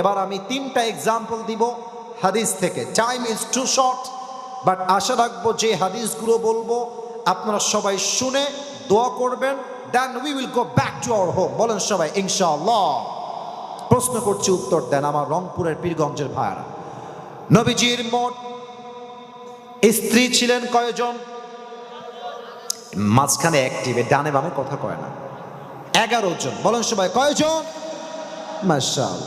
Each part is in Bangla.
এবার আমি তিনটা এক্সাম্পল দিব হাদিস থেকে। Time is too short but আশা রাখব যে হাদিসগুলো বলব, আপনারা সবাই শুনে দোয়া করবেন then we will go back to our home বলেন সবাই, ইনশাআল্লাহ। প্রশ্ন করছি, উত্তর দেন আমার রংপুরের পীরগঞ্জের ভাইয়ারা। নবীজির মোট স্ত্রী ছিলেন কয়জন? মাঝখানে অ্যাক্টিভে ডানে বামে কথা কয় না। এগারো জন। বলেন সবাই, কয়জন? মার্শাল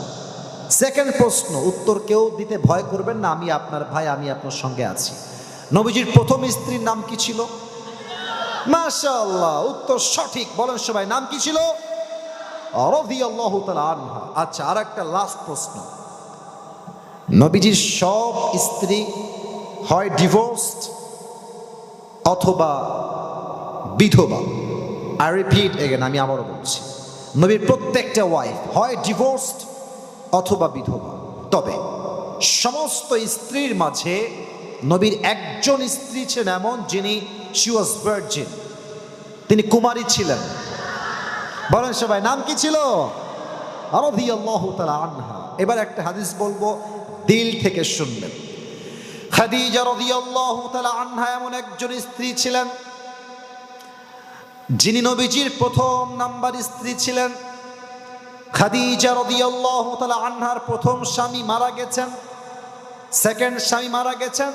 সেকেন্ড প্রশ্ন, উত্তর কেউ দিতে ভয় করবেন না, আমি আপনার ভাই, আমি আপনার সঙ্গে আছি। নবীজির প্রথম স্ত্রীর নাম কি ছিল? মাশাআল্লাহ, উত্তর সঠিক, বলেন সবাই, নাম কি ছিল? আচ্ছা আর একটা লাস্ট প্রশ্ন। নবীজির সব স্ত্রী হয় ডিভোর্সড অথবা বিধবা। আই রিপিট এগেন আমি আবারও বলছি। নবীর প্রত্যেকটা ওয়াইফ হয় ডিভোর্সড অথবা বিধবা। তবে সমস্ত স্ত্রীর মাঝে নবীর একজন স্ত্রী ছিলেন এমন যিনি শি ওয়াজ ভার্জিন তিনি কুমারী ছিলেন। বলেন সবাই, নাম কি ছিল? আনহা। এবার একটা হাদিস বলব, দিল থেকে তাআলা আনহা এমন একজন স্ত্রী ছিলেন, যিনি নবীজির প্রথম নাম্বার স্ত্রী ছিলেন। খাদিজা রাদিয়াল্লাহু তাআলা আনহার প্রথম স্বামী মারা গেছেন সেকেন্ড স্বামী মারা গেছেন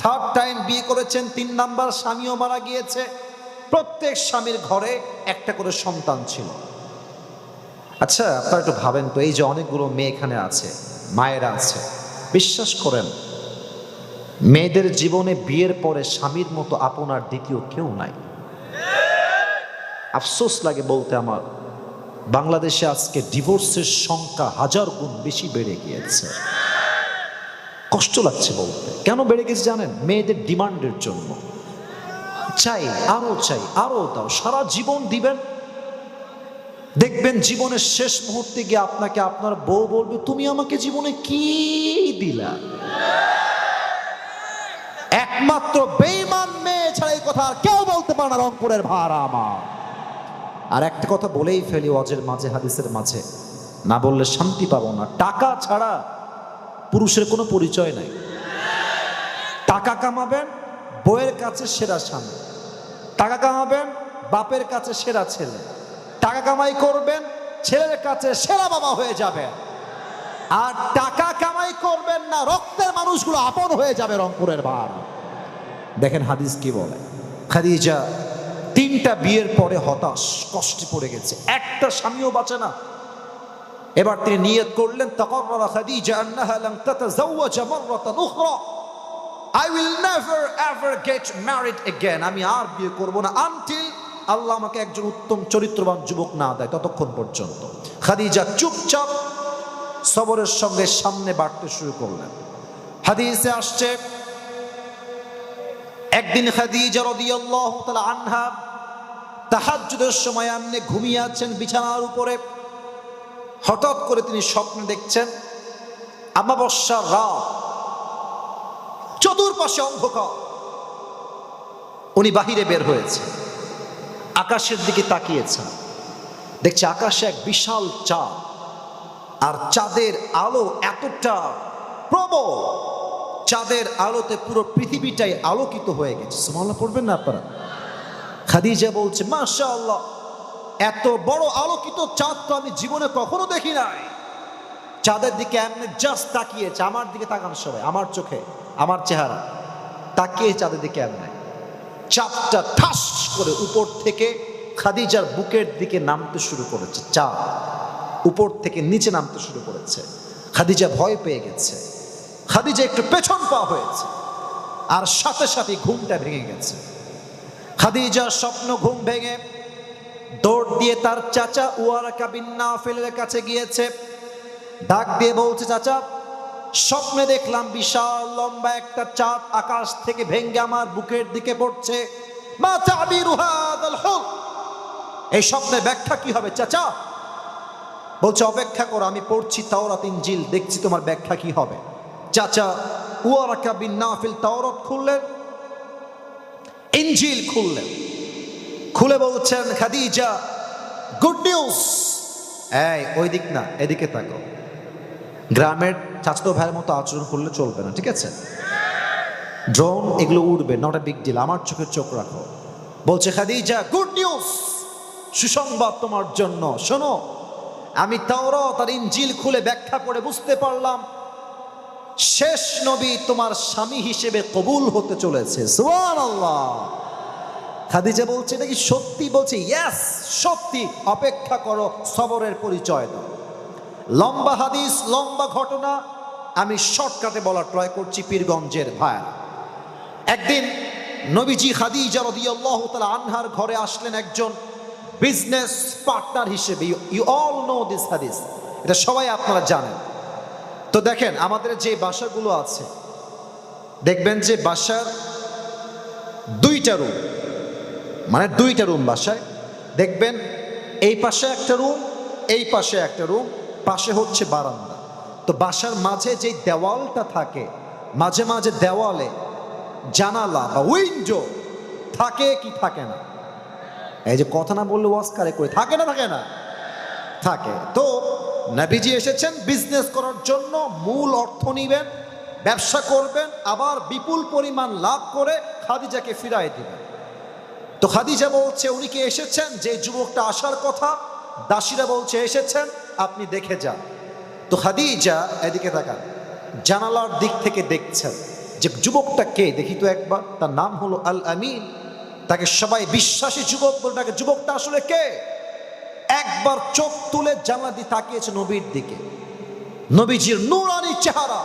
থার্ড টাইম বিয়ে করেছেন, তিন নাম্বার স্বামীও মারা গিয়েছে। প্রত্যেক স্বামীর ঘরে একটা করে সন্তান ছিল। আচ্ছা আপনারা একটু ভাবেন তো, এই যে অনেকগুলো মেয়ে এখানে আছে, মায়েরা আছে, বিশ্বাস করেন, মেয়েদের জীবনে বিয়ের পরে স্বামীর মতো আপনার দ্বিতীয় কেউ নাই। আফসোস লাগে বলতে আমার। বাংলাদেশে আজকে ডিভোর্সের সংখ্যা হাজার গুণ বেশি বেড়ে গিয়েছে। কষ্ট লাগছে বলতে। কেন বেড়ে গেছে জানেন? মেয়েদের ডিমান্ডের জন্য। চাই, আরও চাই, আরও দাও। সারা জীবন দিবেন। দেখবেন জীবনের শেষ মুহূর্তে গিয়ে আপনাকে আপনার বউ বলবে, তুমি আমাকে জীবনে কি দিলা? একমাত্র বেইমান মেয়ে ছাড়া এই কথা আর কেউ বলতে পারে না রংপুরের ভাড়া আমার। আর একটা কথা বলেই ফেলি অজের মাঝে, হাদিসের মাঝে। না বললে শান্তি পাবো না। টাকা ছাড়া পুরুষের কোনো পরিচয় নাই। টাকা কামাবেন, বইয়ের কাছে সেরা স্বামী। টাকা কামাবেন, বাপের কাছে সেরা ছেলে। টাকা কামাই করবেন, ছেলের কাছে সেরা বাবা হয়ে যাবে আর টাকা কামাই করবেন না, রক্তের মানুষগুলো আপন হয়ে যাবে রংপুরের বার। দেখেন হাদিস কি বলে? খাদিজা তিনটা বিয়ের পরে হতাশ, কষ্টে পড়ে গেছে। একটা স্বামীও বাঁচে না। এবার তিনি নিয়ত করলেন Ukhra. I will never ever get again আমি আর বিয়ে করব না আনটিল আল্লাহ আমাকে একজন উত্তম চরিত্রবান যুবক না দেয়। ততক্ষণ পর্যন্ত খাদিজা চুপচাপ সবরের সঙ্গে সামনে বাড়তে শুরু করলেন। হাদিসে আসছে একদিন তাহাজ্জুদের সময় আমনে ঘুমিয়ে আছেন বিছানার উপরে। হঠাৎ করে তিনি স্বপ্নে দেখছেন আমাবস্যার রাত। চতুর্পাশে অন্ধকার। উনি বাহিরে বের হয়েছে। আকাশের দিকে তাকিয়েছেন। দেখছে আকাশে এক বিশাল চাঁদ। আর চাঁদের আলো এতটা প্রবল। চাঁদের আলোতে পুরো পৃথিবীটাই আলোকিত হয়ে গেছে। সুমাল্লাহ পড়বেন না আপনারা? খাদিজা বলছে মাশা আল্লাহ এত বড় আলোকিত চাঁদ তো আমি জীবনে কখনো দেখি নাই। চাঁদের দিকে এমনি জাস্ট তাকিয়েছে, আমার দিকে তাকান সবাই, আমার চোখে, আমার চেহারা। তাকিয়ে চাঁদের দিকে এমনি। চাঁদটা ঠাস করে উপর থেকে খাদিজার বুকের দিকে নামতে শুরু করেছে, চাঁদ। উপর থেকে নিচে নামতে শুরু করেছে। খাদিজা ভয় পেয়ে গেছে। খাদিজা একটু পেছন পা হয়েছে, আর সাথে সাথে ঘুমটা ভেঙে গেছে। খাদিজার স্বপ্ন ঘুম ভেঙে দৌড় দিয়ে তার চাচা উয়ারাকা কাছে গিয়েছে। ডাক দিয়ে বলছে, চাচা, স্বপ্নে দেখলাম বিশাল লম্বা একটা চাঁদ আকাশ থেকে ভেঙ্গে আমার বুকের দিকে পড়ছে। এই স্বপ্নের ব্যাখ্যা কি হবে, চাচা? বলছে, অপেক্ষা করো, আমি পড়ছি তাওরাত, ইনজিল, দেখছি তোমার ব্যাখ্যা কি হবে। চাচা উয়ারাকা বিন নাফিল তাওরাত খুললেন, ইনজিল খুললেন। খুলে বলছেন, খাদিজা, গুড নিউজ। এই ওই দিক না, এদিকে তাকো। গ্রামের চাচাতো ভাইয়ের মতো আচরণ করলে চলবে না, ঠিক আছে? ড্রোন এগুলো উঠবে নট এ বিগ ডিল আমার চোখের চোখ রাখো। বলছে, খাদিজা, গুড নিউজ। সুসংবাদ তোমার জন্য। শোনো, আমি তাওরা তার ইঞ্জিল খুলে ব্যাখ্যা করে বুঝতে পারলাম শেষ নবী তোমার স্বামী হিসেবে কবুল হতে চলেছে। খাদিজা বলছে নাকি সত্যি? বলছে ইয়েস সত্যি। অপেক্ষা করো, সবরের পরিচয় দাও। লম্বা হাদিস, লম্বা ঘটনা। আমি শর্টকাটে বলার ট্রয় করছি পীরগঞ্জের ভাই একদিন নবীজি খাদিজা রাদিয়াল্লাহু তালা আনহার ঘরে আসলেন একজন বিজনেস পার্টনার হিসেবে। ইউ অল নো দিস হাদিস এটা সবাই আপনারা জানেন। তো দেখেন, আমাদের যে বাসাগুলো আছে, দেখবেন যে বাসার দুইটা রুম মানে দুইটা রুম বাসায়। দেখবেন এই পাশে একটা রুম এই পাশে একটা রুম পাশে হচ্ছে বারান্দা। তো বাসার মাঝে যে দেওয়ালটা থাকে, মাঝে মাঝে দেওয়ালে জানালা বা উইন্ডো থাকে কি থাকে না? এই যে কথা না বললে ওয়াজ কারে করে? থাকে না থাকে না? থাকে। তো নাবিজি এসেছেন বিজনেস করার জন্য মূল অর্থ নিবেন, ব্যবসা করবেন, আবার বিপুল পরিমাণ লাভ করে খাদিজাকে ফিরাই দিবেন। তো খাদিজা বলছে, উনি কি এসেছেন? যে যুবকটা আসার কথা, দাসীরা বলছে, এসেছেন, আপনি দেখে যান। তো খাদিজা এদিকে তাকান, জানালার দিক থেকে দেখছেন যে যুবকটা কে? দেখি তো একবার, তার নাম হলো আল আমিন তাকে সবাই বিশ্বাসী যুবক বলে তাকে যুবকটা আসলে কে? একবার চোখ তুলে জানলা দিয়ে তাকিয়েছে নবীর দিকে। নবীজির নুরানি চেহারা,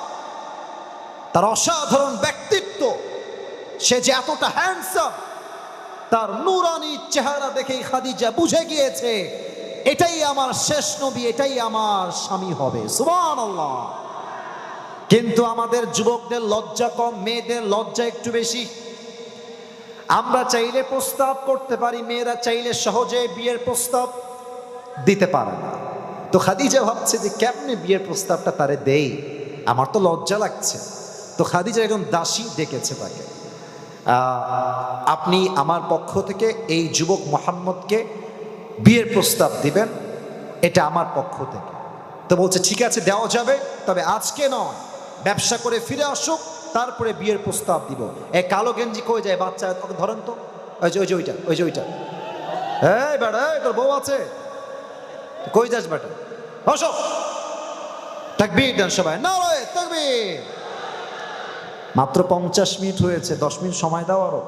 তার অসাধারণ ব্যক্তিত্ব, সে যে এতটা হ্যান্ডসাম তার নুরানি চেহারা দেখেই খাদিজা বুঝে গিয়েছে, এটাই আমার শেষ নবী, এটাই আমার স্বামী হবে। সুবহানাল্লাহ। কিন্তু আমাদের যুবকদের লজ্জা কম, মেয়েদের লজ্জা একটু বেশি। আমরা চাইলে প্রস্তাব করতে পারি, মেয়েরা চাইলে সহজে বিয়ের প্রস্তাব দিতে পারে না। তো খাদিজা ভাবছে যে কেমনে বিয়ের প্রস্তাবটা তারে দেই? আমার তো লজ্জা লাগছে। তো খাদিজা একজন দাসী ডেকেছে তাকে। আপনি আমার পক্ষ থেকে এই যুবক মোহাম্মদকে বিয়ের প্রস্তাব দিবেন, এটা আমার পক্ষ থেকে। তো বলছে, ঠিক আছে, দেওয়া যাবে, তবে আজকে নয়। ব্যবসা করে ফিরে আসুক, তারপরে বিয়ের প্রস্তাব দিব। এ কালো গেঞ্জি কয়ে যায় বাচ্চা ধরেন তো। ওই যে ওই যে ওইটা, ওই যে ওইটা। বেটা এই তোর বউ আছে? কই যাস বেটা? বসো। তাকবীর দেন সবাই। না রে তাকবীর। মাত্র পঞ্চাশ মিনিট হয়েছে, দশ মিনিট সময় দাও আরও।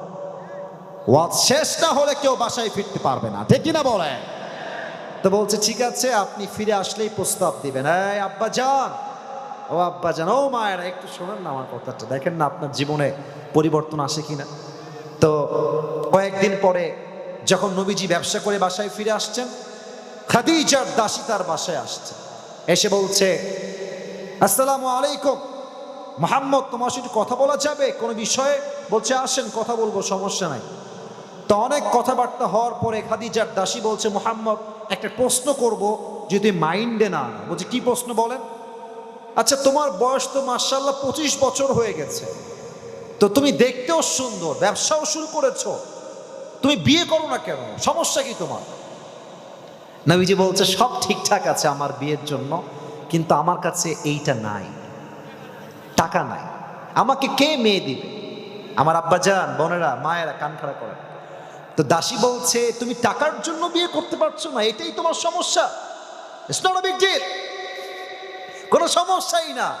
ওয়াজ শেষ না হলে কেউ বাসায় ফিরতে পারবে না, ঠিক না বলে? তো বলছে, ঠিক আছে, আপনি ফিরে আসলেই প্রস্তাব দিবেন। এই আব্বা যান। ও আব্বা যান। ও মায়েরা, একটু শোনেন না আমার কথাটা। দেখেন না আপনার জীবনে পরিবর্তন আসে কিনা। তো কয়েকদিন পরে যখন নবীজি ব্যবসা করে বাসায় ফিরে আসছেন খাদিজার দাসী তার বাসায় আসছে। এসে বলছে, আসসালামু আলাইকুম। মোহাম্মদ, তোমার সাথে কথা বলা যাবে কোনো বিষয়ে? বলছে, আসেন, কথা বলব, সমস্যা নাই। তো অনেক কথাবার্তা হওয়ার পরে খাদিজার দাসী বলছে, মোহাম্মদ, একটা প্রশ্ন করব যদি মাইন্ডে না বলছে, কি প্রশ্ন বলেন? আচ্ছা তোমার বয়স তো মার্শাল্লাহ পঁচিশ বছর হয়ে গেছে। তো তুমি দেখতেও সুন্দর, ব্যবসাও শুরু করেছ। তুমি বিয়ে করো না কেন? সমস্যা কি তোমার? নবীজি বলছে, সব ঠিকঠাক আছে আমার বিয়ের জন্য, কিন্তু আমার কাছে এইটা নাই, টাকা নাই। আমাকে কে মেয়ে দিবে? আমার আব্বা যান, বোনেরা, মায়েরা কান খাড়া করেন। তো দাসী বলছে, তুমি টাকার জন্য বিয়ে করতে পারছ না, এটাই তোমার সমস্যা। ডিল কোনো সমস্যাই না।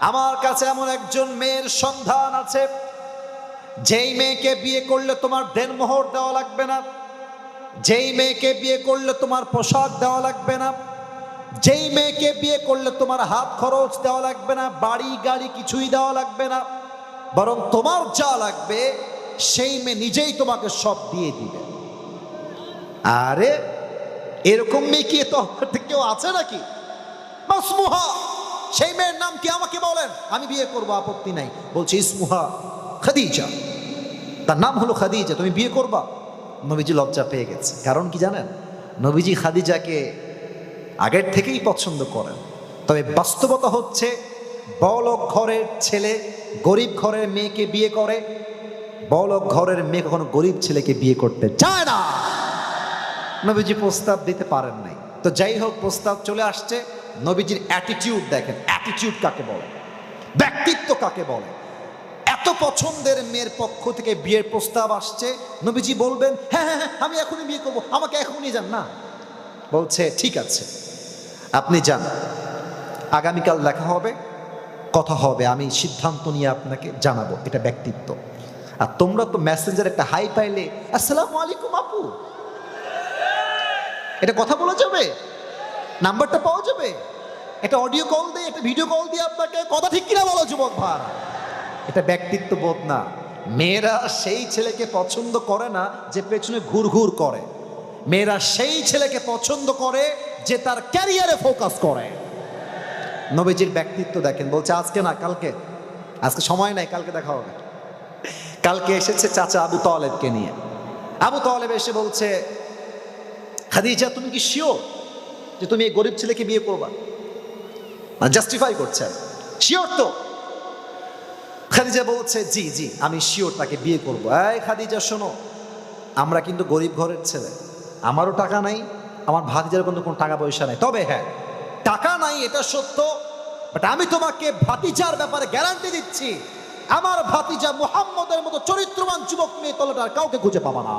আমার কাছে এমন একজন মেয়ের সন্ধান আছে। যেই মেয়েকে বিয়ে করলে তোমার দেনমোহর দেওয়া লাগবে না। যেই মেয়েকে বিয়ে করলে তোমার পোশাক দেওয়া লাগবে না, যেই মেয়েকে বিয়ে করলে তোমার হাত খরচ দেওয়া লাগবে না, বাড়ি গাড়ি কিছুই দেওয়া লাগবে না, বরং তোমার যা লাগবে, সেই মেয়ে নিজেই তোমাকে সব দিয়ে দিবে। আরে, এরকম মেয়ে কি তো কেউ আছে নাকি? মাসমুহা, সেই মেয়ের নাম কি আমাকে বলেন? আমি বিয়ে করব, আপত্তি নাই। বলছি, ইসমুহা, খাদিজা। তার নাম হলো খাদিজা, তুমি বিয়ে করবা? নবীজি লজ্জা পেয়ে গেছে। কারণ কি জানেন? নবীজি খাদিজাকে আগের থেকেই পছন্দ করেন। তবে বাস্তবতা হচ্ছে বড়লোক ঘরের ছেলে গরিব ঘরের মেয়েকে বিয়ে করে বড়লোক ঘরের মেয়ে কখনো গরিব ছেলেকে বিয়ে করতে চায় না। নবীজি প্রস্তাব দিতে পারেন নাই। তো যাই হোক, প্রস্তাব চলে আসছে। নবীজির অ্যাটিটিউড দেখেন। অ্যাটিটিউড কাকে বলে? ব্যক্তিত্ব কাকে বলে? এত পছন্দের মেয়ের পক্ষ থেকে বিয়ের প্রস্তাব আসছে। নবীজি বলবেন হ্যাঁ হ্যাঁ হ্যাঁ, আমি এখনই বিয়ে করব আমাকে এখনই যান। না। বলছে ঠিক আছে আপনি যান। আগামীকাল দেখা হবে কথা হবে আমি সিদ্ধান্ত নিয়ে আপনাকে জানাব এটা ব্যক্তিত্ব। আর তোমরা তো মেসেঞ্জার একটা হাই পাইলে আসসালামু আলাইকুম আপু। এটা কথা বলা যাবে? নাম্বারটা পাওয়া যাবে? এটা অডিও কল দিয়ে এটা ভিডিও কল দিয়ে আপনাকে কথা ঠিক কিনা বলো যুবক ভাই? এটা ব্যক্তিত্ব বোধ না। মেয়েরা সেই ছেলেকে পছন্দ করে না যে পেছনে ঘুরঘুর করে। মেয়েরা সেই ছেলেকে পছন্দ করে যে তার ক্যারিয়ারে ফোকাস করে। নবীজির ব্যক্তিত্ব দেখেন, বলছে, আজকে না, কালকে। আজকে সময় নাই, কালকে দেখা হবে। কালকে এসেছে চাচা আবু তলেবকে নিয়ে। আবু তলেব এসে বলছে, খাদিজা, তুমি কি শিওর যে তুমি এই গরিব ছেলেকে বিয়ে করবা? জাস্টিফাই করছে শিওর তো? খাদিজা বলছে, জি জি, আমি শিওর তাকে বিয়ে করব। এই খাদিজা, শোনো, আমরা কিন্তু গরিব ঘরের ছেলে। আমারও টাকা নাই, আমার ভাতিজার কিন্তু কোনো টাকা পয়সা নাই। তবে হ্যাঁ টাকা নাই, এটা সত্য বাট আমি তোমাকে ভাতিজার ব্যাপারে গ্যারান্টি দিচ্ছি, আমার ভাতিজা মুহাম্মদের মতো চরিত্রবান যুবক মেয়ে তলাটার কাউকে খুঁজে পাবা না।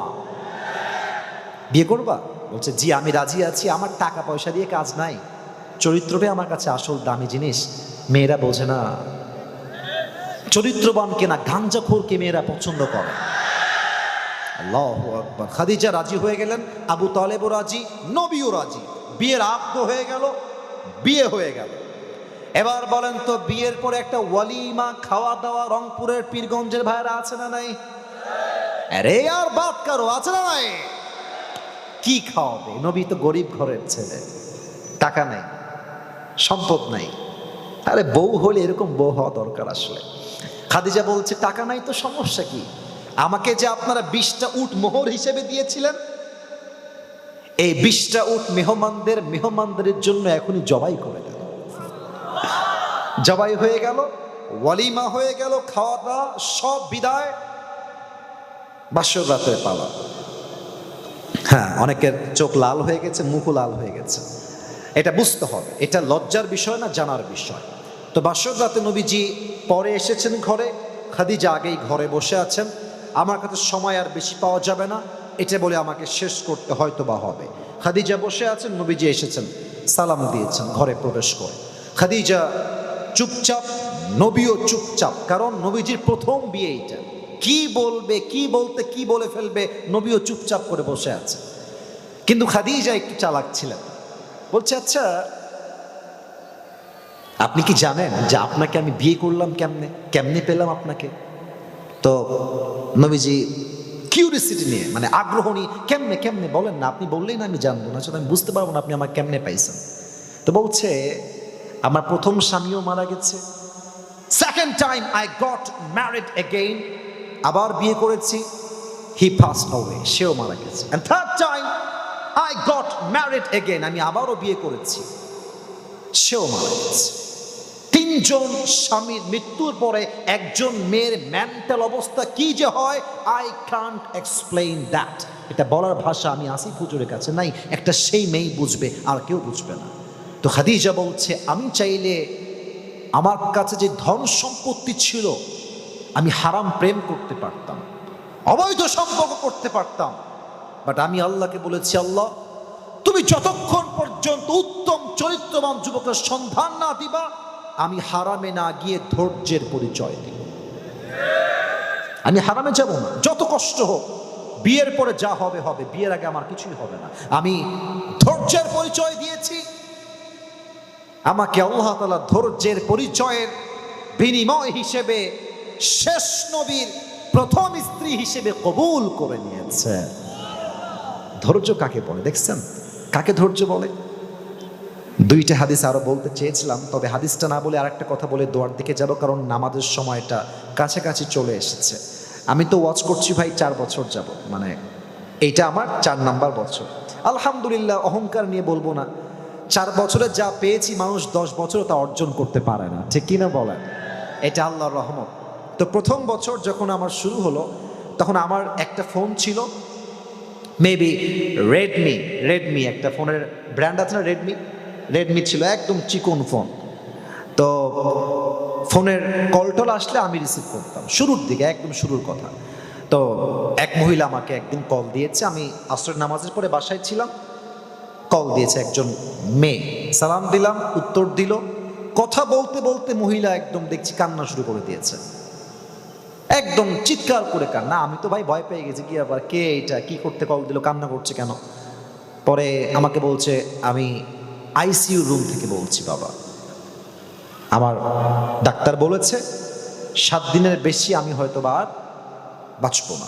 বিয়ে করবা? বলছে, জি, আমি রাজি আছি, আমার টাকা পয়সা দিয়ে কাজ নাই। চরিত্রটাই আমার কাছে আসল দামি জিনিস, মেয়েরা বোঝে না। চরিত্রবানকে না গাঞ্জাখোরকে মেয়েরা পছন্দ করে। খাদিজা রাজি হয়ে গেলেন, আবু তালেবও রাজি, নবীও রাজি। বিয়ের আব্দ হয়ে গেল, বিয়ে হয়ে গেল। এবার বলেন তো, বিয়ের পরে একটা ওয়ালিমা খাওয়া দাওয়া রংপুরের পীরগঞ্জের ভাইরা আছে না নাই? আরে, আর বাদ কারও আছে না নাই? কি খাওয়াবে? নবী তো গরিব ঘরের ছেলে। টাকা নাই, সম্পদ নাই। আরে, বউ হলে এরকম বউ হওয়া দরকার আসলে। খাদিজা বলছে, টাকা নাই তো সমস্যা কি? আমাকে যে আপনারা বিশটা উট মোহর হিসেবে দিয়েছিলেন, এই বিশটা উট মেহমানদের মেহমানদের জন্য এখনই জবাই করে দেন জবাই হয়ে গেল, ওয়ালিমা হয়ে গেল খাওয়া দাওয়া সব বিদায়, বাসর রাতের পালা। হ্যাঁ অনেকের চোখ লাল হয়ে গেছে, মুখও লাল হয়ে গেছে। এটা বুঝতে হবে, এটা লজ্জার বিষয় না জানার বিষয়। তো বাসর রাতে নবীজি পরে এসেছেন ঘরে। খাদিজা আগেই ঘরে বসে আছেন। আমার কাছে সময় আর বেশি পাওয়া যাবে না। এটা বলে আমাকে শেষ করতে হয়তো বা হবে। খাদিজা বসে আছেন, নবীজি এসেছেন। সালাম দিয়েছেন, ঘরে প্রবেশ করে। খাদিজা চুপচাপ, নবীও চুপচাপ, কারণ নবীজির প্রথম বিয়ে এইটা কি বলবে, কি বলতে, কি বলে ফেলবে, নবীও চুপচাপ করে বসে আছে কিন্তু খাদিজা একটু চালাক ছিলেন। বলছে আচ্ছা আপনি কি জানেন যে আপনাকে আমি বিয়ে করলাম কেমনে? কেমনে পেলাম আপনাকে? তো নবীজি কিউরিসিটি নিয়ে মানে আগ্রহ নিয়ে, কেমনে কেমনে? বলেন না, আপনি বললেই না আমি জানব, না আমি বুঝতে পারব না আপনি আমার কেমনে পাইছেন। তো বলছে, আমার প্রথম স্বামীও মারা গেছে। Second time I got married again আবার বিয়ে করেছি। হি ফাস্ট অ্যাওয়ে সেও মারা গেছে। And third time I got married again আমি আবারও বিয়ে করেছি। সেও মারা গেছে তিনজন স্বামীর মৃত্যুর পরে একজন মেয়ের মেন্টাল অবস্থা কি যে হয় আই কান্ট এক্সপ্লেইন দ্যাট এটা বলার ভাষা আমি আসিফ হুজুরের কাছে নাই, একটা সেই মেয়ে বুঝবে, আর কেউ বুঝবে না। তো খাদিজা বলছে, আমি চাইলে আমার কাছে যে ধন সম্পত্তি ছিল, আমি হারাম প্রেম করতে পারতাম, অবৈধ সম্পর্ক করতে পারতাম। বাট আমি আল্লাহকে বলেছি, আল্লাহ তুমি যতক্ষণ পর্যন্ত উত্তম চরিত্রবান যুবকের সন্ধান না দিবা, আমি হারামে না গিয়ে ধৈর্যের পরিচয় দিব। আমি হারামে যাব না। যত কষ্ট হোক, বিয়ের পরে যা হবে হবে। বিয়ের আগে আমার কিছুই হবে না। আমি ধৈর্যের পরিচয় দিয়েছি। আমাকে আল্লাহ তালা ধৈর্যের পরিচয়ের বিনিময় হিসেবে শেষ নবীর প্রথম স্ত্রী হিসেবে কবুল করে নিয়েছে। ধৈর্য কাকে বলে? দেখছেন? কাকে ধৈর্য বলে? দুইটা হাদিস আরও বলতে চেয়েছিলাম, তবে হাদিসটা না বলে আরেকটা কথা বলে দোয়ার দিকে যাব, কারণ নামাজের সময়টা কাছাকাছি চলে এসেছে। আমি তো ওয়াচ করছি ভাই, চার বছর যাব মানে এইটা আমার চার নাম্বার বছর। আলহামদুলিল্লাহ, অহংকার নিয়ে বলব না। চার বছরে যা পেয়েছি, মানুষ দশ বছরও তা অর্জন করতে পারে না, ঠিক কিনা বলেন? এটা আল্লাহর রহমত। তো প্রথম বছর যখন আমার শুরু হলো, তখন আমার একটা ফোন ছিল মেবি রেডমি রেডমি একটা ফোনের ব্র্যান্ড আছে না রেডমি রেডমি ছিল একদম চিকন ফোন। তো ফোনের কল টল আসলে আমি রিসিভ করতাম, শুরুর দিকে, একদম শুরুর কথা। তো এক মহিলা আমাকে একদিন কল দিয়েছে, আমি আসরের নামাজের পরে বাসায় ছিলাম। কল দিয়েছে একজন মেয়ে, সালাম দিলাম, উত্তর দিল। কথা বলতে বলতে মহিলা একদম দেখছি কান্না শুরু করে দিয়েছে। একদম চিৎকার করে কান্না। আমি তো ভাই ভয় পেয়ে গেছি, কি আবার কে এটা কি করতে কল দিল? কান্না করছে কেন? পরে আমাকে বলছে, আমি আইসিইউ রুম থেকে বলছি, বাবা। আমার ডাক্তার বলেছে, সাত দিনের বেশি আমি হয়তো আর বাঁচব না।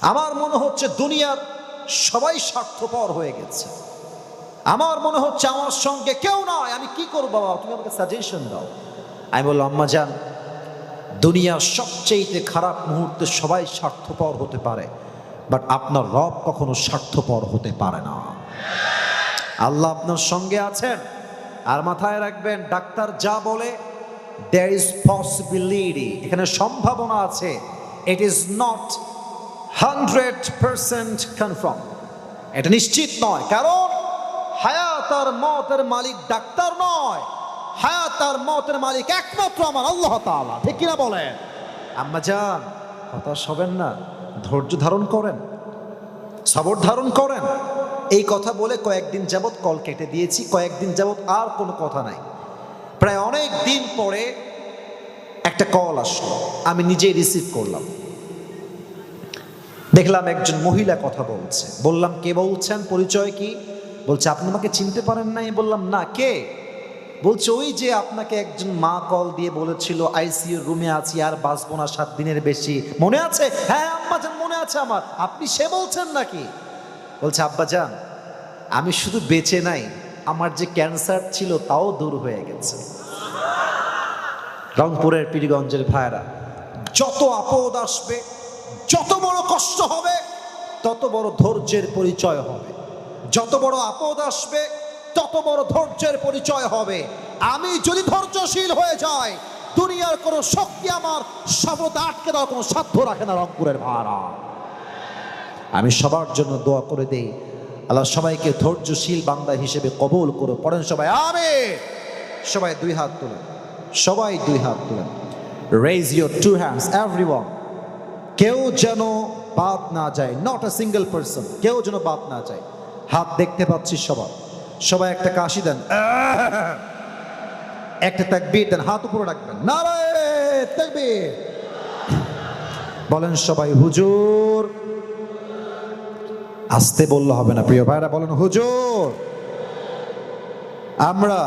আমার মনে হচ্ছে দুনিয়ার সবাই স্বার্থপর হয়ে গেছে। আমার মনে হচ্ছে আমার সঙ্গে কেউ নয় আমি কি করব, বাবা? তুমি আমাকে সাজেশন দাও। আমি বললাম, আম্মা যান দুনিয়ার সবচেয়ে খারাপ মুহূর্তে সবাই স্বার্থপর হতে পারে বাট আপনার রব কখনো স্বার্থপর হতে পারে না। আল্লাহ আপনার সঙ্গে আছেন, আর মাথায় রাখবেন, ডাক্তার যা বলে দেয়ার ইজ পসিবিলিটি এখানে সম্ভাবনা আছে it is not hundred percent confirm এটা নিশ্চিত নয়, কারণ হায়াত আর মতের মালিক ডাক্তার নয়। হায়াত আর মতের মালিক একমাত্র আমার আল্লাহ তাআলা। ঠিক কিনা বলেন? আম্মা যান হতাশ হবেন না। ধৈর্য ধারণ করেন। সবর ধারণ করেন। এই কথা বলে কয়েকদিন যাবৎ কল কেটে দিয়েছি, কয়েকদিন যাবৎ আর কোনো কথা নাই। প্রায় অনেক দিন পরে একটা কল আসলো, আমি নিজেই রিসিভ করলাম। দেখলাম একজন মহিলা কথা বলছে। বললাম, কে বলছেন? পরিচয় কি? বলছে, আপনি আমাকে চিনতে পারেন নাই? বললাম, না, কে? বলছে, ওই যে আপনাকে একজন মা কল দিয়ে বলেছিল, আইসিইউ রুমে আছি, আর বাঁচবো না সাত দিনের বেশি। মনে আছে? হ্যাঁ আম্মা যান মনে আছে আমার। আপনি সে বলছেন নাকি? বলছে আব্বা যান আমি শুধু বেঁচে নাই, আমার যে ক্যান্সার ছিল তাও দূর হয়ে গেছে। রংপুরের পীরগঞ্জের ভাইরা যত আপদ আসবে, যত বড় কষ্ট হবে, তত বড় ধৈর্যের পরিচয় হবে। যত বড় আপদ আসবে তত বড় ধৈর্যের পরিচয় হবে। আমি যদি ধৈর্যশীল হয়ে যাই, দুনিয়ার কোনো শক্তি আমার সফলতা আটকে দেওয়ার কোনো সাধ্য রাখে না, রংপুরের ভাড়া। আমি সবার জন্য দোয়া করে দেই। আল্লাহ সবাইকে ধৈর্যশীল বান্দা হিসেবে কবুল করে পড়েন সবাই আমি সবাই দুই হাত তুলেন। সবাই দুই হাত তুলেন। Raise your two hands every কেউ যেন বাদ না যায় নট আ সিঙ্গেল পার্সন কেউ যেন বাদ না যায়। হাত দেখতে পাচ্ছি সবার। সবাই একটা কাশি দেন। একটা তাকবীর দেন, হাত উপরে রাখবেন। নারায় তাকবীর। বলেন সবাই, হুজুর। আসতে বললে হবে না, প্রিয় ভাইরা, বলেন, হুজুর। আমরা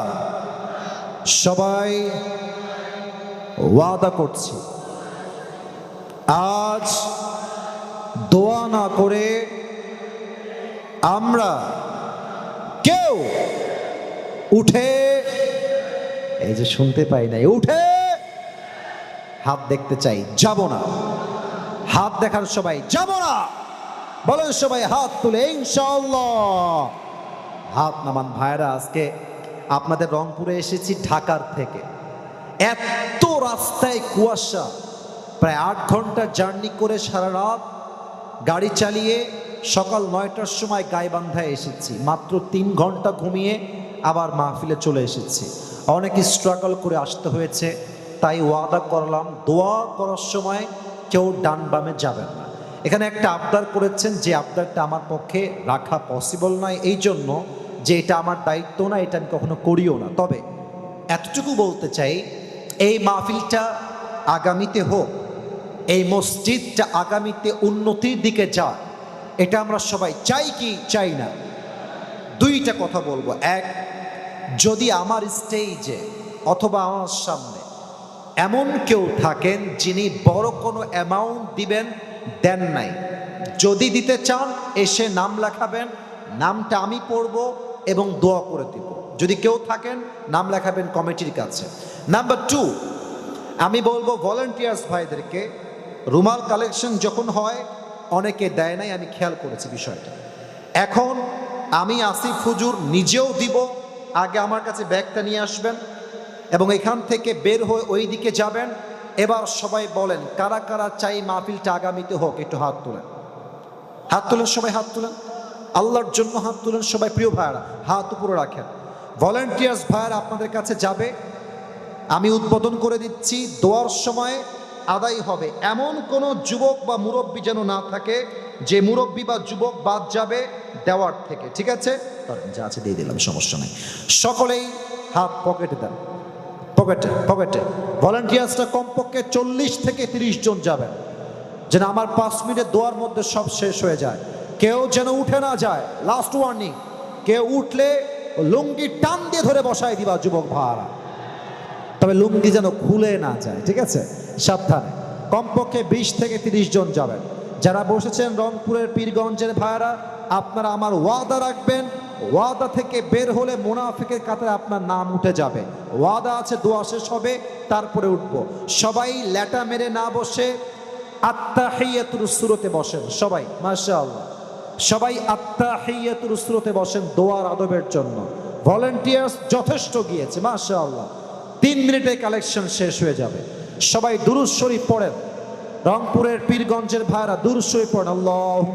সবাই ওয়াদা করছি। আজ দোয়া না করে আমরা কেউ উঠে। এই যে শুনতে পাই নাই, উঠে। হাত দেখতে চাই, যাব না। হাত দেখার সবাই যাব না। বলেন সবাই, হাত তুলে, ইনশাআল্লাহ। হাত নামান ভাইরা, আজকে আপনাদের রংপুরে এসেছি ঢাকার থেকে। এত রাস্তায় কুয়াশা, প্রায় আট ঘণ্টা জার্নি করে সারা রাত গাড়ি চালিয়ে সকাল নয়টার সময় গাইবান্ধায় এসেছি। মাত্র তিন ঘণ্টা ঘুমিয়ে আবার মাহফিলে চলে এসেছি। অনেক স্ট্রাগল করে আসতে হয়েছে, তাই ওয়াদা করলাম, দোয়া করার সময় কেউ ডান বামে যাবেন না। এখানে একটা আবদার করেছেন যে আবদারটা আমার পক্ষে রাখা পসিবল নয়। এই জন্য যে এটা আমার দায়িত্ব না, এটা আমি কখনো করিও না। তবে এতটুকু বলতে চাই, এই মাহফিলটা আগামীতে হোক এই মসজিদটা আগামীতে উন্নতির দিকে যাক। এটা আমরা সবাই চাই কি? চাই না। দুইটা কথা বলব। এক, যদি আমার স্টেজে অথবা আমার সামনে এমন কেউ থাকেন যিনি বড় কোনো অ্যামাউন্ট দিবেন, দেন নাই। যদি দিতে চান, এসে নাম লেখাবেন, নামটা আমি পড়ব এবং দোয়া করে দিব। যদি কেউ থাকেন, নাম লেখাবেন কমিটির কাছে। নাম্বার টু আমি বলব ভলেন্টিয়ার্স ভাইদেরকে রুমাল কালেকশন যখন হয়, অনেকে দেয় নাই, আমি খেয়াল করেছি বিষয়টা। এখন আমি আসিফ হুজুর নিজেও দিব, আগে আমার কাছে ব্যাগটা নিয়ে আসবেন এবং এখান থেকে বের হয়ে ওই দিকে যাবেন। এবার সবাই বলেন, কারা কারা চাই মাহফিলটা আগামীতে হোক, একটু হাত তোলেন। হাত তোলেন সবাই, হাত তোলেন। আল্লাহর জন্য হাত তোলেন সবাই, প্রিয় ভাইয়ারা, হাত উপরে রাখেন। ভলেন্টিয়ার্স ভাইয়ারা আপনাদের কাছে যাবে। আমি উদ্বোধন করে দিচ্ছি দোয়ার সময়। আদায় হবে। এমন কোনো যুবক বা মুরব্বী যেন না থাকে, যে মুরব্বী বা যুবক বাদ যাবে দেওয়ার থেকে। ঠিক আছে? যা আছে দিয়ে দিলাম, সমস্যা নেই। সকলেই হাত পকেটে দেন। পকেটে পকেটে। ভলান্টিয়ার্সটা কমপক্ষে চল্লিশ থেকে তিরিশ জন যাবেন। যেন আমার পাঁচ মিনিটের দোয়ার মধ্যে সব শেষ হয়ে যায়। কেউ যেন উঠে না যায়। লাস্ট ওয়ার্নিং কেউ উঠলে লুঙ্গি টান দিয়ে ধরে বসায় দিবা যুবক ভাড়া তবে লুঙ্গি যেন খুলে না যায়। ঠিক আছে? সাবধানে। কমপক্ষে বিশ থেকে তিরিশ জন যাবেন। যারা বসেছেন রংপুরের পীরগঞ্জের ভাইয়ারা, আপনারা আমার ওয়াদা রাখবেন, ওয়াদা থেকে বের হলে মুনাফিকের কাতারে আপনার নাম উঠে যাবে। ওয়াদা আছে, দোয়া শেষ হবে, তারপরে উঠবো। সবাই ল্যাটা মেরে না বসে আত্মা আত্মাহিয়াতুর সুরতে বসেন। সবাই, মাশাআল্লাহ। সবাই আত্মা আত্মাহিয়াতুর সুরতে বসেন দোয়ার আদবের জন্য। ভলেন্টিয়ার্স যথেষ্ট গিয়েছে, মাশাআল্লাহ। তিন মিনিটে কালেকশন শেষ হয়ে যাবে। সবাই দুরুজ শরীফ পড়েন। রংপুরের পীরগঞ্জের ভাইরা দুরুজ শরীফ পড়েন। আল্লাহ